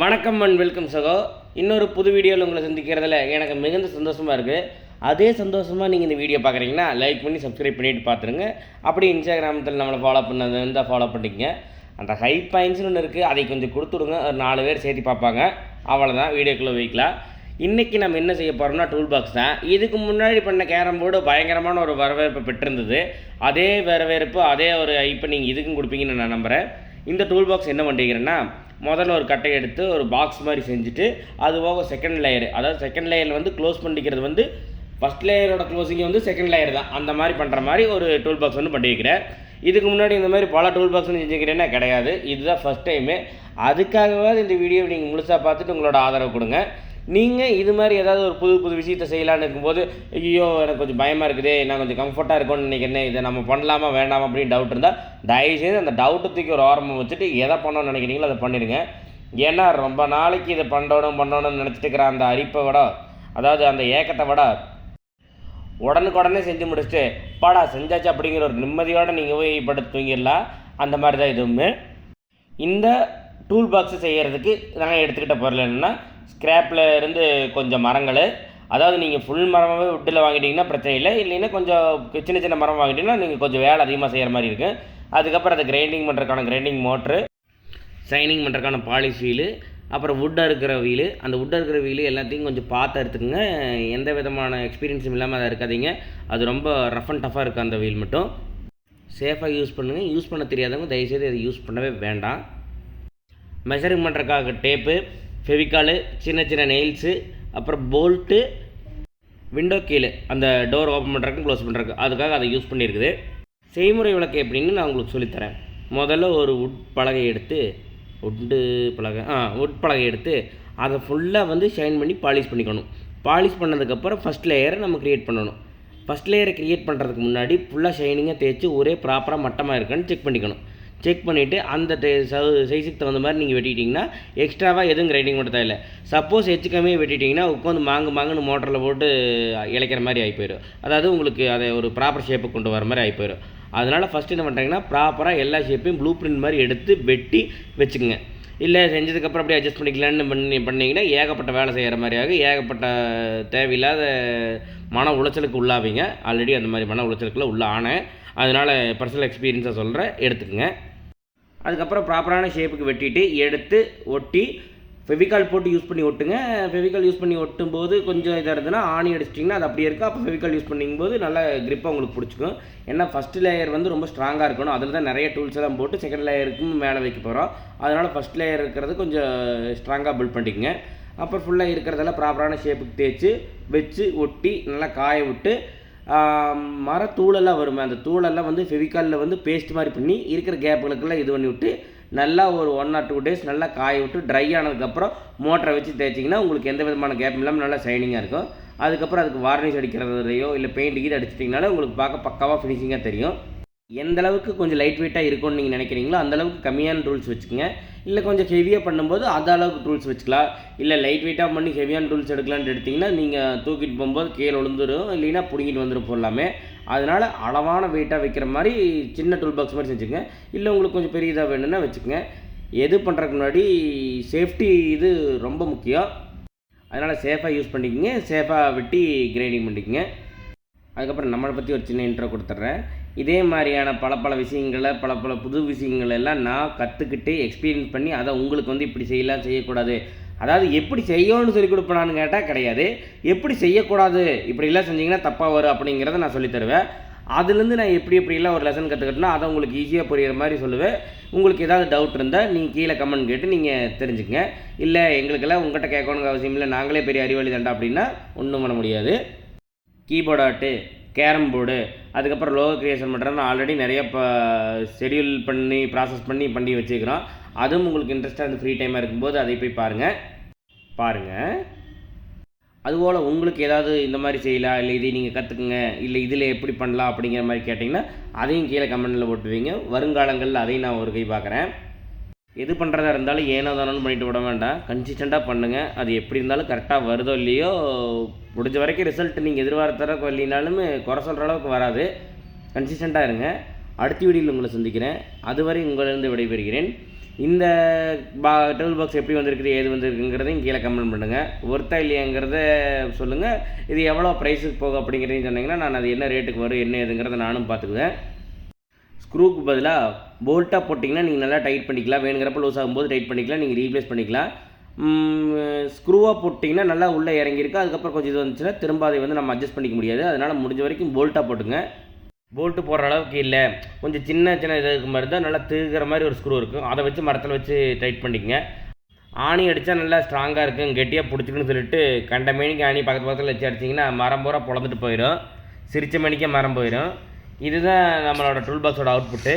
வணக்கம் and welcome சகோ. இன்னொரு புது வீடியோவில் உங்களை சந்திக்கிறதுல எனக்கு மிகுந்த சந்தோஷமாக இருக்குது அதே சந்தோஷமாக நீங்கள் இந்த வீடியோ பார்க்குறீங்கன்னா லைக் பண்ணி சப்ஸ்கிரைப் பண்ணிவிட்டு பார்த்துருங்க அப்படி இன்ஸ்டாகிராமத்தில் நம்மளை ஃபாலோ பண்ணது இருந்தால் ஃபாலோ பண்ணிக்கங்க. அந்த ஹை பாயிண்ட்ஸ்னு ஒன்று இருக்குது அதை கொஞ்சம் கொடுத்துடுங்க. ஒரு நாலு பேர் சேர்த்து பார்ப்பாங்க. அவ்வளோதான் வீடியோக்குள்ளே வைக்கலாம் இன்றைக்கி நம்ம என்ன செய்ய போகிறோம்னா டூல் பாக்ஸ் தான். இதுக்கு முன்னாடி பண்ண கேரம் போர்டு பயங்கரமான ஒரு வரவேற்பு பெற்றிருந்தது. அதே வரவேற்பு அதே ஒரு ஐப்பை நீங்கள் இதுக்கும் கொடுப்பீங்கன்னு நான் நம்புகிறேன் இந்த டூல் பாக்ஸ் என்ன பண்ணிக்கிறேன்னா முதல்ல ஒரு கட்டை எடுத்து ஒரு பாக்ஸ் மாதிரி செஞ்சுட்டு அது போக செகண்ட் லேயர் அதாவது செகண்ட் லேயரில் வந்து க்ளோஸ் பண்ணிக்கிறது வந்து ஃபஸ்ட் லேயரோட க்ளோசிங் வந்து செகண்ட் லேயர் தான். அந்த மாதிரி பண்ணுற மாதிரி ஒரு டூல் பாக்ஸ் வந்து பண்ணி வைக்கிறேன். இதுக்கு முன்னாடி இந்த மாதிரி பல டூல் பாக்ஸ் செஞ்சுக்கிறேன்னா கிடையாது. இதுதான் ஃபஸ்ட் டைமு அதுக்காகவாது இந்த வீடியோவை நீங்கள் முழுசாக பார்த்துட்டு உங்களோட ஆதரவு கொடுங்க. நீங்கள் இது மாதிரி ஏதாவது ஒரு புது புது விஷயத்தை செய்யலான்னு இருக்கும்போது ஐயோ எனக்கு கொஞ்சம் பயமாக இருக்குது நான் கொஞ்சம் கம்ஃபர்ட்டாக இருக்கும்னு நினைக்கிறேன். இதை நம்ம பண்ணலாமா வேண்டாமா அப்படின்னு டவுட் இருந்தால் தயவுசெய்து அந்த டவுட்டை தூக்கி ஒரு ஆரம்பம் வச்சுட்டு எதை பண்ணணும்னு நினைக்கிறீங்களோ அதை பண்ணிடுங்க. ஏன்னா ரொம்ப நாளைக்கு இதை பண்ணணும் பண்ணணும்னு நினச்சிட்டு இருக்கிற அந்த அரிப்பை விட அதாவது அந்த ஏக்கத்தை விட உடனுக்குடனே செஞ்சு முடிச்சுட்டு பாடா செஞ்சாச்சு அப்படிங்கிற ஒரு நிம்மதியோடு நீங்கள் போய் படுத்து தூங்கிடலாம் அந்த மாதிரி தான் இதுவுமே இந்த டூல் பாக்ஸு செய்கிறதுக்கு நாங்கள் எடுத்துக்கிட்ட பொருள் என்னென்னா ஸ்க்ராப்பில் இருந்து கொஞ்சம் மரங்கள். அதாவது நீங்கள் ஃபுல் மரமாகவே வுட்டில் வாங்கிட்டீங்கன்னா பிரச்சனை இல்லை. இல்லைன்னா கொஞ்சம் சின்ன சின்ன மரம் வாங்கிட்டீங்கன்னா நீங்கள் கொஞ்சம் வேலை அதிகமாக செய்கிற மாதிரி இருக்கும் அதுக்கப்புறம் அதை கிரைண்டிங் பண்ணுறதுக்கான கிரைண்டிங் மோட்ரு சைனிங் பண்ணுறதுக்கான பாலிஷ் வீலு அப்புறம் வுட்டாக இருக்கிற வீலு அந்த வுட்டாக இருக்கிற வீலு எல்லாத்தையும் கொஞ்சம் பார்த்து எடுத்துக்கோங்க. எந்த விதமான எக்ஸ்பீரியன்ஸும் இல்லாமல் அதை இருக்காதீங்க அது ரொம்ப ரஃப் அண்ட் டஃப்பாக இருக்குது அந்த வீல் மட்டும். சேஃபாக யூஸ் பண்ணுங்கள் யூஸ் பண்ண தெரியாதவங்க தயவுசெய்து அதை யூஸ் பண்ணவே வேண்டாம். மெஷரிங் பண்ணுறதுக்காக டேப்பு ஃபெவிகாலு சின்ன சின்ன நெயில்ஸு அப்புறம் போல்ட்டு விண்டோ கீழே அந்த டோர் ஓப்பன் பண்ணுறதுக்கு க்ளோஸ் பண்ணுறதுக்கு அதுக்காக அதை யூஸ் பண்ணியிருக்குது. செய்முறை விளக்கு எப்படின்னு நான் உங்களுக்கு சொல்லித்தரேன். முதல்ல ஒரு உட் பலகை எடுத்து உட்டு பலகை ஆ உட் பலகை எடுத்து அதை ஃபுல்லாக வந்து ஷைன் பண்ணி பாலிஷ் பண்ணிக்கணும். பாலிஷ் பண்ணதுக்கப்புறம் ஃபஸ்ட் லேயரை நம்ம க்ரியேட் பண்ணணும். ஃபஸ்ட் லேயரை க்ரியேட் பண்ணுறதுக்கு முன்னாடி ஃபுல்லாக ஷைனிங்காக தேய்ச்சி ஒரே ப்ராப்பராக மட்டமாக இருக்கான்னு செக் பண்ணிக்கணும். செக் பண்ணிவிட்டு அந்த சைஸுக்கு தகுந்த மாதிரி நீங்கள் வெட்டிட்டிங்கன்னா எக்ஸ்ட்ராவாக எதுவும் கிரைண்டிங் பண்ண தேவையில்ல. சப்போஸ் எச்சு கம்மியாக வெட்டிட்டிங்கன்னா உட்காந்து மாங்கு மாங்குன்னு மோட்டரில் போட்டு இழைக்கிற மாதிரி ஆகி போயிடும் அதாவது உங்களுக்கு அதை ஒரு ப்ராப்பர் ஷேப்பை கொண்டு வர மாதிரி ஆகி போயிடும் அதனால் ஃபஸ்ட்டு என்ன பண்ணுறீங்கன்னா ப்ராப்பராக எல்லா ஷேப்பையும் ப்ளூ பிரிண்ட் மாதிரி எடுத்து வெட்டி வச்சுக்கோங்க. இல்லை செஞ்சதுக்கப்புறம் அப்படியே அட்ஜஸ்ட் பண்ணிக்கலான்னு பண்ணி பண்ணிங்கன்னா ஏகப்பட்ட வேலை செய்கிற மாதிரி ஆகும். ஏகப்பட்ட தேவையில்லாத மன உளைச்சலுக்கு உள்ளாவீங்க. ஆல்ரெடி அந்த மாதிரி மன உளைச்சலுக்குள்ள உள்ள ஆனேன். அதனால் பர்சனல் எக்ஸ்பீரியன்ஸாக சொல்கிறேன் எடுத்துக்கோங்க. அதுக்கப்புறம் ப்ராப்பரான ஷேப்புக்கு வெட்டிட்டு எடுத்து ஒட்டி ஃபெவிகால் போட்டு யூஸ் பண்ணி ஒட்டுங்க. ஃபெவிகால் யூஸ் பண்ணி ஒட்டும் போது கொஞ்சம் இதாக இருந்ததுன்னா ஆணி அடிச்சிட்டிங்கன்னா அது அப்படியே இருக்கும் அப்போ ஃபெவிகால் யூஸ் பண்ணும்போது நல்லா கிரிப்பாக உங்களுக்கு பிடிச்சிக்கும். ஏன்னா ஃபஸ்ட் லேயர் வந்து ரொம்ப ஸ்ட்ராங்காக இருக்கணும். அதில் தான் நிறைய டூல்ஸ் எல்லாம் போட்டு செகண்ட் லேயருக்கும் மேலே வைக்க போகிறோம் அதனால் ஃபஸ்ட் லேயர் இருக்கிறது கொஞ்சம் ஸ்ட்ராங்காக பில்ட் பண்ணிக்கங்க. அப்புறம் ஃபுல்லாக இருக்கிறதெல்லாம் ப்ராப்பரான ஷேப்புக்கு தேய்ச்சி வச்சு ஒட்டி நல்லா காய விட்டு மரத்தூளெல்லாம் வருமே அந்த தூளெல்லாம் வந்து ஃபெவிகாலில் வந்து பேஸ்ட் மாதிரி பண்ணி இருக்கிற கேப்புகளுக்கெல்லாம் இது பண்ணி விட்டு நல்லா ஒரு ஒன் ஆர் டூ டேஸ் நல்லா காய விட்டு ட்ரை ஆனதுக்கப்புறம் மோட்டரை வச்சு தேய்ச்சிங்கன்னா உங்களுக்கு எந்த விதமான கேப்பும் இல்லாமல் நல்லா ஷைனிங்காக இருக்கும். அதுக்கப்புறம் அதுக்கு வார்னிஷ் அடிக்கிறதுலையோ இல்லை பெயிண்ட் கீது அடிச்சிட்டிங்கனாலே உங்களுக்கு பார்க்க பக்காவாக ஃபினிஷிங்காக தெரியும். எந்த அளவுக்கு கொஞ்சம் லைட் வெயிட்டாக இருக்கும்னு நீங்கள் நினைக்கிறீங்களோ அந்தளவுக்கு கம்மியான ரூல்ஸ் வச்சுக்கோங்க. இல்லை கொஞ்சம் ஹெவியாக பண்ணும்போது அது அளவுக்கு டூல்ஸ் வச்சுக்கலாம். இல்லை லைட் வெயிட்டாக பண்ணி ஹெவியான டூல்ஸ் எடுக்கலான்னு எடுத்திங்கன்னா நீங்கள் தூக்கிட்டு போகும்போது கீழே விழுந்துடும். இல்லைன்னா பிடுங்கிட்டு வந்துடும் போடலாமே. அதனால் அளவான வெயிட்டாக வைக்கிற மாதிரி சின்ன டூல் பாக்ஸ் மாதிரி செஞ்சுக்கங்க. இல்லை உங்களுக்கு கொஞ்சம் பெரிய இதாக வேணும்னா வச்சுக்கோங்க. எது பண்ணுறதுக்கு முன்னாடி சேஃப்டி இது ரொம்ப முக்கியம். அதனால் சேஃபாக யூஸ் பண்ணிக்கங்க. சேஃபாக வெட்டி கிரைண்டிங் பண்ணிக்கங்க. அதுக்கப்புறம் நம்மளை பற்றி ஒரு சின்ன இன்ட்ரோ கொடுத்துட்றேன். இதே மாதிரியான பல பல விஷயங்களை பல பல புது விஷயங்கள் எல்லாம் நான் கற்றுக்கிட்டு எக்ஸ்பீரியன்ஸ் பண்ணி அதை உங்களுக்கு வந்து இப்படி செய்யலாம் செய்யக்கூடாது. அதாவது எப்படி செய்யணும்னு சொல்லி கொடுப்பேனான்னு கேட்டால் கிடையாது. எப்படி செய்யக்கூடாது? இப்படிலாம் செஞ்சீங்கன்னா தப்பாக வரும் அப்படிங்கிறத நான் சொல்லித் தருவேன். அதுலேருந்து நான் எப்படி எப்படிலாம் ஒரு லெசன் கற்றுக்கிட்டேன்னா அதை உங்களுக்கு ஈஸியாக புரிகிற மாதிரி சொல்லுவேன். உங்களுக்கு ஏதாவது டவுட் இருந்தால் நீங்கள் கீழே கமெண்ட் கேட்டு நீங்கள் தெரிஞ்சுக்கங்க. இல்லை எங்களுக்கெல்லாம் உங்கள்கிட்ட கேட்கணுங்க அவசியம் இல்லை. நாங்களே பெரிய அறிவாளி தாண்டா அப்படின்னா ஒன்றும் பண்ண முடியாது. கீபோர்ட் ஆர்ட்டு கேரம் போர்டு அதுக்கப்புறம் லோகோ க்ரியேஷன் பண்ணுறது ஆல்ரெடி நிறைய இப்போ ஷெடியூல் பண்ணி ப்ராசஸ் பண்ணி பண்ணி வச்சுக்கிறோம் அதுவும் உங்களுக்கு இன்ட்ரெஸ்ட்டாக இருந்து ஃப்ரீ டைமாக இருக்கும்போது அதை போய் பாருங்கள் பாருங்கள் அதுபோல் உங்களுக்கு ஏதாவது இந்த மாதிரி செய்யலாம் இல்லை இதை நீங்கள் கற்றுக்குங்க இல்லை இதில் எப்படி பண்ணலாம் அப்படிங்கிற மாதிரி கேட்டிங்கன்னா அதையும் கீழே கமெண்டில் போட்டுவீங்க வருங்காலங்களில் அதையும் நான் ஒரு கை பார்க்குறேன். எது பண்ணுறதா இருந்தாலும் ஏனோ தானோன்னு பண்ணிட்டு விட வேண்டாம். கன்சிஸ்டண்ட்டாக பண்ணுங்கள் அது எப்படி இருந்தாலும் கரெக்டாக வருதோ இல்லையோ முடிஞ்ச வரைக்கும் ரிசல்ட் நீங்கள் எதிர்பார்த்தர இல்லைனாலும் குறை சொல்கிற அளவுக்கு வராது. கன்சிஸ்டண்ட்டாக இருங்க. அடுத்த வீடியோவில் உங்களை சந்திக்கிறேன். அதுவரை உங்களிருந்து விடைபெறுகிறேன். இந்த பா டூல் பாக்ஸ் எப்படி வந்திருக்குது ஏது வந்திருக்குங்கிறதையும் கீழே கமெண்ட் பண்ணுங்கள் ஒர்த்தா இல்லையாங்கிறத சொல்லுங்கள் இது எவ்வளோ ப்ரைஸுக்கு போகும் அப்படிங்கிறதையும் சொன்னீங்கன்னா நான் அது என்ன ரேட்டுக்கு வரும் என்ன ஏதுங்கிறத நானும் பார்த்துக்குவேன். ஸ்க்ரூக்கு பதிலாக போல்ட்டாக போட்டிங்கன்னா நீங்கள் நல்லா டைட் பண்ணிக்கலாம். வேணுங்கிறப்ப லூஸ் ஆகும்போது டைட் பண்ணிக்கலாம். நீங்கள் ரீப்ளேஸ் பண்ணிக்கலாம். ஸ்க்ரூவாக போட்டிங்கன்னா நல்லா உள்ளே இறங்கியிருக்கு. அதுக்கப்புறம் கொஞ்சம் இது வந்துச்சுன்னா திரும்ப அதை வந்து நம்ம அட்ஜஸ்ட் பண்ணிக்க முடியாது. அதனால் முடிஞ்ச வரைக்கும் போல்ட்டாக போட்டுங்க. போல்ட்டு போடுற அளவுக்கு இல்லை. கொஞ்சம் சின்ன சின்ன இது இருக்க மாதிரி தான் நல்லா திருகிற மாதிரி ஒரு ஸ்க்ரூ இருக்கும். அதை வச்சு மரத்தில் வச்சு டைட் பண்ணிக்கங்க. ஆணி அடித்தா நல்லா ஸ்ட்ராங்காக இருக்கும். கெட்டியாக பிடிச்சிக்கணும்னு சொல்லிட்டு கண்ட மேனிக்கு ஆணி பக்கத்து பக்கத்தில் வச்சு அடிச்சிங்கன்னா மரம் பூரா பொழந்துட்டு போயிடும். சிரிச்ச மணிக்கே மரம் போயிடும். இதுதான் நம்மளோட டூல் பாக்ஸோட அவுட்புட்டு